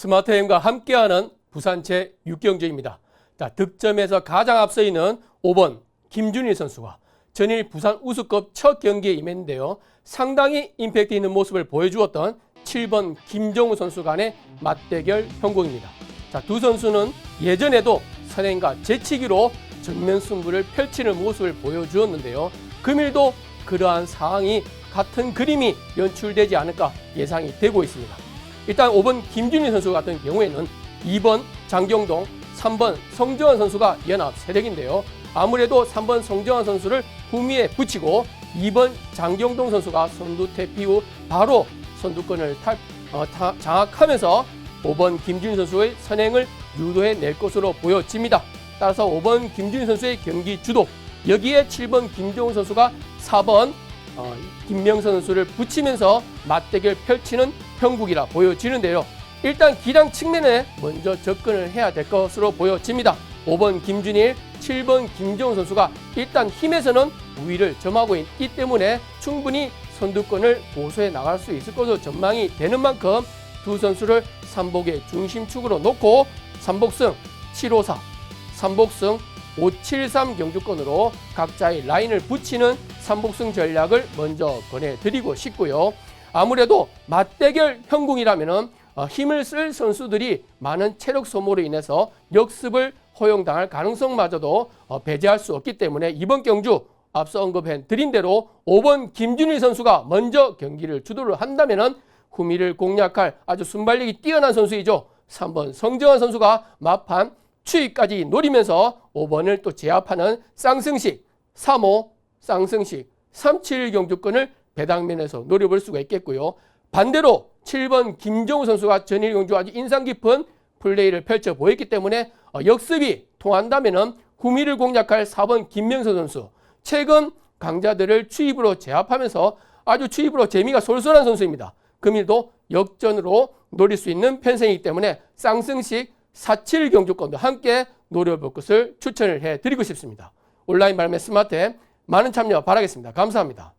스마트햄과 함께하는 부산 제6경주입니다. 자, 득점에서 가장 앞서 있는 5번 김준일 선수가 전일 부산 우수급 첫 경기에 임했는데요. 상당히 임팩트 있는 모습을 보여주었던 7번 김정우 선수 간의 맞대결 형국입니다. 자, 두 선수는 예전에도 선행과 재치기로 정면 승부를 펼치는 모습을 보여주었는데요. 금일도 그러한 상황이 같은 그림이 연출되지 않을까 예상이 되고 있습니다. 일단 5번 김준희 선수 같은 경우에는 2번 장경동, 3번 성정환 선수가 연합 세력인데요. 아무래도 3번 성정환 선수를 후미에 붙이고 2번 장경동 선수가 선두 퇴피 후 바로 선두권을 탈- 어, 타- 장악하면서 5번 김준희 선수의 선행을 유도해 낼 것으로 보여집니다. 따라서 5번 김준희 선수의 경기 주도 여기에 7번 김정우 선수가 4번 어, 김명선 선수를 붙이면서 맞대결 펼치는 형국이라 보여지는데요. 일단 기량 측면에 먼저 접근을 해야 될 것으로 보여집니다. 5번 김준일, 7번 김정우 선수가 일단 힘에서는 우위를 점하고 있기 때문에 충분히 선두권을 고수해 나갈 수 있을 것으로 전망이 되는 만큼 두 선수를 삼복의 중심축으로 놓고 삼복승 754, 삼복승 573 경주권으로 각자의 라인을 붙이는 삼복승 전략을 먼저 권해드리고 싶고요. 아무래도 맞대결 형국이라면 힘을 쓸 선수들이 많은 체력 소모로 인해서 역습을 허용당할 가능성마저도 어, 배제할 수 없기 때문에 이번 경주 앞서 언급해 드린 대로 5번 김준일 선수가 먼저 경기를 주도를 한다면은 후미를 공략할 아주 순발력이 뛰어난 선수이죠. 3번 성정환 선수가 마판 추위까지 노리면서 5번을 또 제압하는 쌍승식, 3호 쌍승식, 37 경주권을 배당면에서 노려볼 수가 있겠고요. 반대로 7번 김정우 선수가 전일 경주 아주 인상 깊은 플레이를 펼쳐 보였기 때문에 어, 역습이 통한다면은 후미를 공략할 4번 김명선 선수, 최근 강자들을 추입으로 제압하면서 아주 추입으로 재미가 솔솔한 선수입니다. 금일도 역전으로 노릴 수 있는 편성이기 때문에 쌍승식 47 경주권도 함께 노려볼 것을 추천을 해드리고 싶습니다. 온라인 발매 스마트앱 많은 참여 바라겠습니다. 감사합니다.